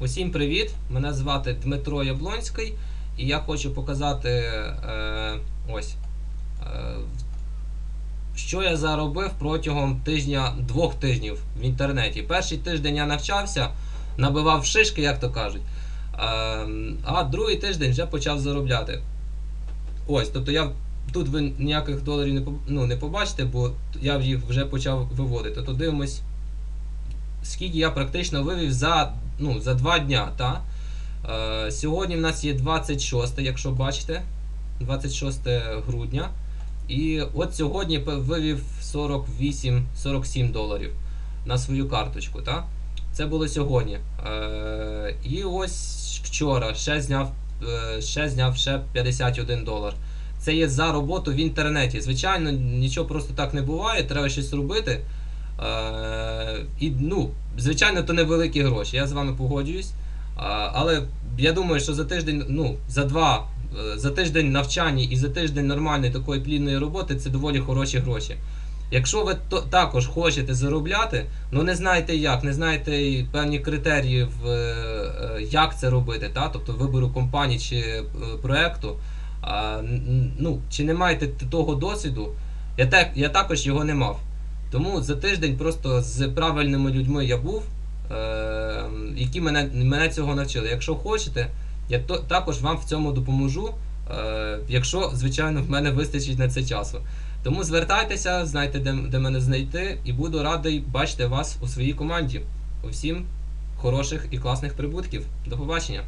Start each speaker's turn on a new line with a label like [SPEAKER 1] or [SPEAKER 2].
[SPEAKER 1] Усім привіт! Мене звати Дмитро Яблонський, і я хочу показати е, ось, е, що я заробив протягом тижня, двох тижнів в інтернеті. Перший тиждень я навчався, набивав шишки, як то кажуть. Е, а другий тиждень вже почав заробляти. Ось, тобто я тут ви ніяких доларів не, ну, не побачите, бо я їх вже почав виводити. То дивимось, скільки я практично вивів за, ну, за два дня. Та? Е, сьогодні в нас є 26, якщо бачите, 26 грудня. І от сьогодні вивів 48-47 доларів на свою карточку. Та? Це було сьогодні. Е, і ось вчора ще зняв, е, ще зняв ще 51 долар. Це є за роботу в інтернеті. Звичайно, нічого просто так не буває, треба щось робити. Е, і, ну, звичайно, то невеликі гроші, я з вами погоджуюсь. Але я думаю, що за тиждень, ну, за два, е, за тиждень навчання і за тиждень нормальної такої плідної роботи це доволі хороші гроші. Якщо ви то, також хочете заробляти, ну не знаєте як, не знаєте певні критерії, е, е, як це робити, та? тобто вибору компанії чи н- ну, чи не маєте того досвіду, я, так, я також його не мав. Тому за тиждень просто з правильними людьми я був, е, які мене, мене цього навчили. Якщо хочете, я то, також вам в цьому допоможу, е, якщо, звичайно, в мене вистачить на це часу. Тому звертайтеся, знайте, де, де мене знайти, і буду радий бачити вас у своїй команді. Усім хороших і класних прибутків. До побачення!